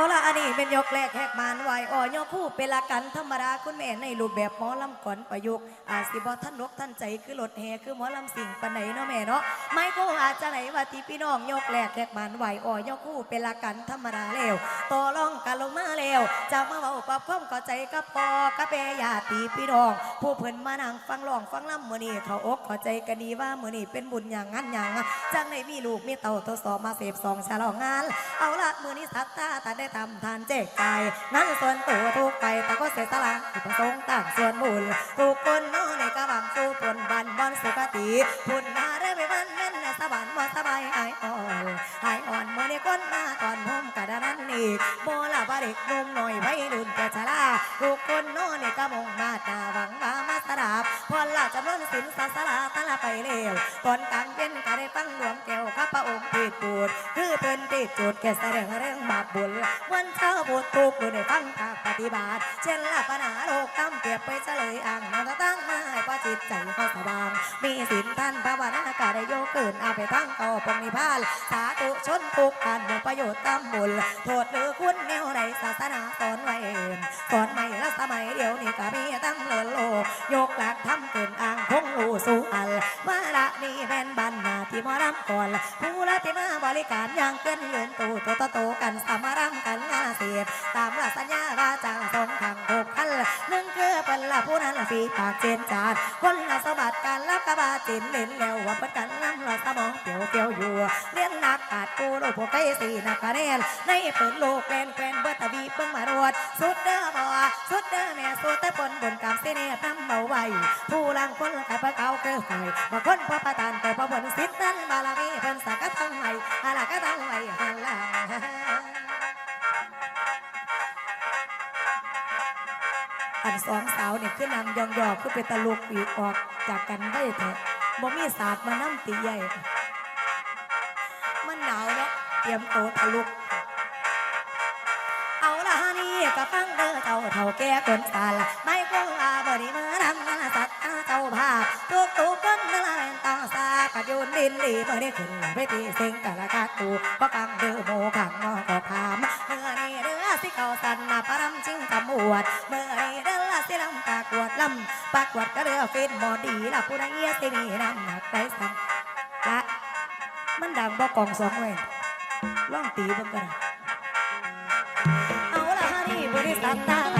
เอาละอันนี้เป็นยกแรกแหกมานไหวอ่อยกคู่เป็นละกันธรรมดาคุณแม่ในรูปแบบหมอลำก่อนประยุกต์อาจสิบอท่านนกท่านใจคือรถแห่คือหมอลำสิ่งปนไหนเนาะแม่เนาะไม่ก็อาจจะไหนว่าที่พี่น้องยกแรกแหกมานไหวอ่อยกคู่เป็นละกันธรรมดาแล้วต่อรองกันลงมาแล้วจะมาเว้าปรับความเข้าใจกับพอกะเปญาติพี่น้อง ผู้เพิ่นมานั่งฟังร้องฟังลำมือนี้เขาอกเข้าใจกันดีว่ามือนี้เป็นบุญอย่างงั้นอย่างจังได้มีลูกมีเต่าทดสอบมาเสพสองฉลองงาน เอาละมือนี้สัตตาแตัดได้ทำทานแจกจ่นั้นส่วนตัวทุกไปแต่ก็เสียสละที่ประสงค์ต่างส่วนบุญทุกคนเน้ในกระบังสู้ผลบันบอนสุขติพุ่นนาได้ไปมันเม่นในสบันว่าสบายหายอ่อนหายอ่อนเมื่อได้ก้นมาตอนห่มกระดานนั้นอีกโบลาบาเด็กนุ่มหน่อยไว้ดุนแก่ชราทุกคนเน้ในกระมงมาตาหวังว่ามา สราบพอละจำนวนสินสาสลาตละไปเร็วก่อนกลางเป็นก็ได้ฟังหลวงแก้วข้าพระองค์ปิดปูดคือเป็นติดจุดแก่แสดงเรื่องบาปบุญวันเช้าบุตรทุกข์ดูได้ฟังภาคปฏิบัติ เช่นละปัญหาโลกตั้มเปรียบไปเฉลยอ่างนำตั้งมาให้พระจิตใจเขาสว่าง มีสินท่านภาวนากาได้โยกเกินเอาไปทั้งเก่าปงนิพพานสาธุชนทุกท่านมีประโยชน์ตามบุญโทษหรือคุณแนวในศาสนาสอนไว้เองสอนไม่ละสมัยเดียวนี้ก็มีตั้งเลิศโลกยกหลักทำเกินอ่างคงรู้สูอัลมาละนี่แม่นบันนาที่มารำก่อนผู้ละที่มาบริการย่างเกินยืนตูโตโตโตกันสามารำกันงาเสียบตามลัสัญญาว่าจางสองทางหกขันหนึ่งคือเป็นละผู้นั้นสีปากเจนจานคนละสบัดกัน จินเล่นแล้วว่าเป็นกันน้ำลอดสมองเกี่ยวเกี่ยวอยู่เลี้ยงนักอาจกูโลกพวกไก่สีนักกระแนนในเปิดโลกแกนแกนเบอร์ตะบีเพิ่งมารวดสุดเด้อบ่สุดเด้อแม่สุดแต่ปนบนกำเสน่ห์ทำเบาไว้ผู้ลังคนกับเก่าเกลือไฟบางคนพอประทานแต่พอบนสิทธิ์นั้นบารมีเพิ่นสักกะทั้งไห้อาละก็ต้อง สองสาวเนี่ยคือนางยองยอคือเป็นตะลุกอีกออกจากกันได้แท้บ่มีศาสตร์มานั่ตีใหญ่ มันหนาวเนาะเตรียมโตวทะลุก เอาละฮะนี่ก็ฟังเด้อเจ้าเท่าแก่คนสาละไม่กลัวบ่ได้มาทำงาสัตว์เจ้าภาพทุกทุกคนนั่นละต่างสากะโยนดินดีเมื่อได้ขึ้นไปตีเสียงกะละกาตูก็กังเด้อโมขังนอกก็ถามเมื่อนี้เด้อ สิเขาสันนาปรำจิงตำอวดเมื่อไรเด้อสิลำปากวดลำปากวดก็เรือฟินบอดีละผู้ใดเอียสิมีน้ำหนักได้สั่งละมันดังบ่กองสองเว้ยลองตีบังกันเอาละฮานี่บริสัทตา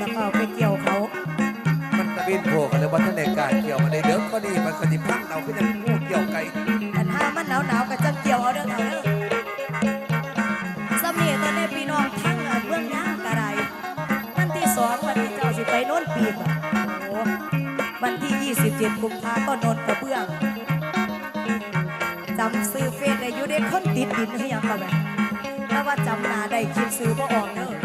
สะเฝ้าไปเกี่ยวเขา มันตะบินโผล่กันเลยว่าทะเลกาเกี่ยวมาในเด้อก็ดีมันสนิพังเราก็ยังงูเกี่ยวไก่แต่ห้ามันหนาวหนาวก็จะเกี่ยวเอาเด้อเอาเด้อสมีตอนนี้พี่น้องทั้งเบื้องหน้างกะไรวันที่สองวันที่เจ้าสิไปโน่นปีบโอ้วันที่ยี่สิบเจ็ดกุมภาก็โน่นกระเบื้องจำซื้อเฟซในยูเได้คนติดดินให้ยังกับแบบถ้าว่าจำนาได้คิดซื้อก็ออกเด้อ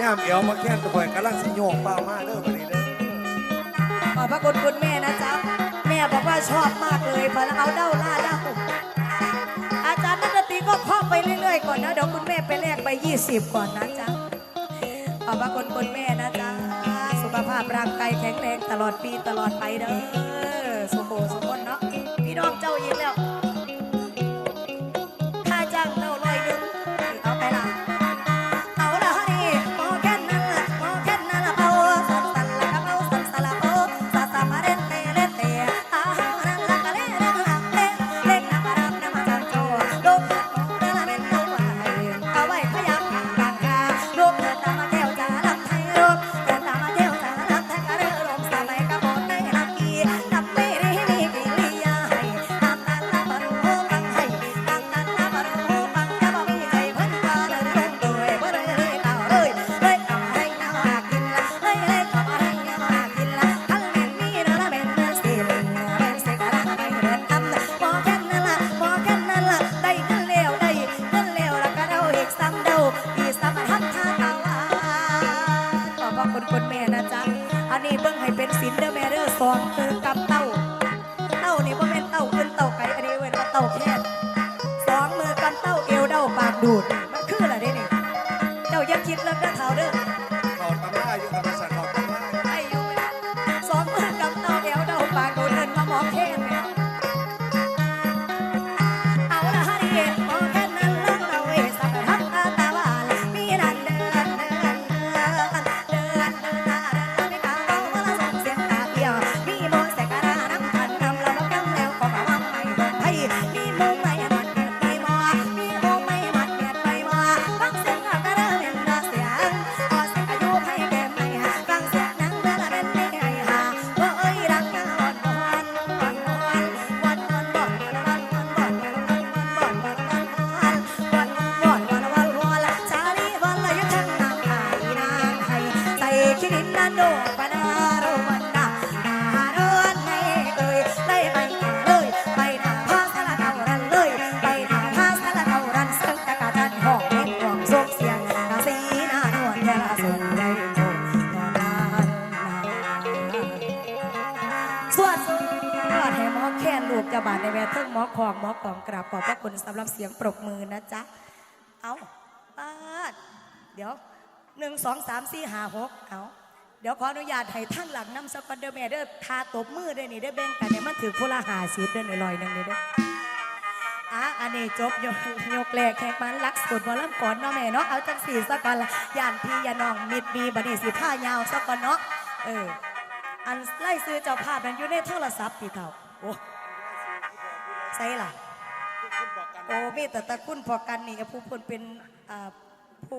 ย่ามเอวมาแค่นตะข่อยกำลังสิโยกเปล่ามากเด้อไปนนี้เด้อขอพระคุณคุณแม่นะจ๊ะ แม่บอกว่าชอบมากเลยพอเอาเด้าล่าเด้าอาจารย์นักนตีก็คล่องไปเรื่อยๆก่อนนะเดี๋ยวคุณแม่ไปแลกไปยี่สิบก่อนนะจ๊ะ ขอพระคุณคุณแม่นะจ๊ะ สุขภาพร่างกายแข็งแรงตลอดปีตลอดไปเด้อสุโขสุข คุณคุณแม่นะจ๊ะ อันนี้เบิ่งให้เป็นศิลเด้อแม่เด้อสองคือ บาในแม่เทิงหมอของหมอกล่องกราบขอบพระคุณสำหรับเสียงปรบมือนะจ๊ะ เอาปาดเดี๋ยวหนึ่งสองสามสี่ห้าหกเอาเดี๋ยวขออนุญาตให้ทั้งหลังน้ำสกอนเดอร์แม่เด้อทาตบมือด้นี่ได้อแบ่งกันเนี่ยมันถือคละหาสิบเด้อนี่ลอยหนึ่งนี่เด้ออะอันนี้จบยกยกแรกแขกมันรักสุดบอลล่ำก่อนเนาะแม่เนาะเอาจังสี่สกอนละยานพี่ยานองมิดมีบัดนี้สิผ้ายาวสกอนเนาะเอออันไล่ซื้อเจ้าภาพนั้นอยู่ในโทรศัพท์พี่เท่าโอ้ ใส่ล่ะ โอ้มีแต่ตะคุณพอกันนี่ผู้คนเป็นอ่าผู้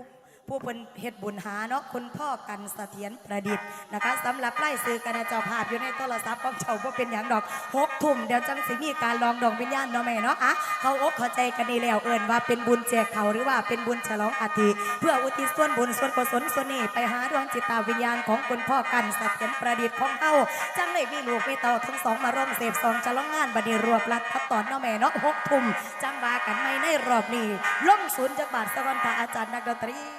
ผู้เพิ่นเฮ็ดบุญหาเนาะคุณพ่อกันเสถียรประดิษฐ์นะคะสำหรับไล่ซื้อกันเจ้าภาพอยู่ในโทรศัพท์ของเจ้าบ่เป็นหยังดอกหกทุ่มเดี๋ยวจังสิมีการลองดองวิญญาณเนาะแม่เนาะอะเขาอกเข้าใจกันนี่แล้วเอิ้นว่าเป็นบุญแจกเขาหรือว่าเป็นบุญฉลองอาทิเพื่ออุทิศส่วนบุญส่วนกุศลส่วนนี้ไปหาดวงจิตตาวิญญาณของคุณพ่อกันเสถียรประดิษฐ์ของเฮาจังเลยมีลูกมีเต่าทั้งสองมาร่วมเสพสองฉลองงานบัดนี้รวบรัดพัดตอนเนาะแม่เนาะหกทุ่มจังว่ากันไม่ในรอบนี้ลงศูนย์จักบาทสวรรค์อาจารย์นักดนตรี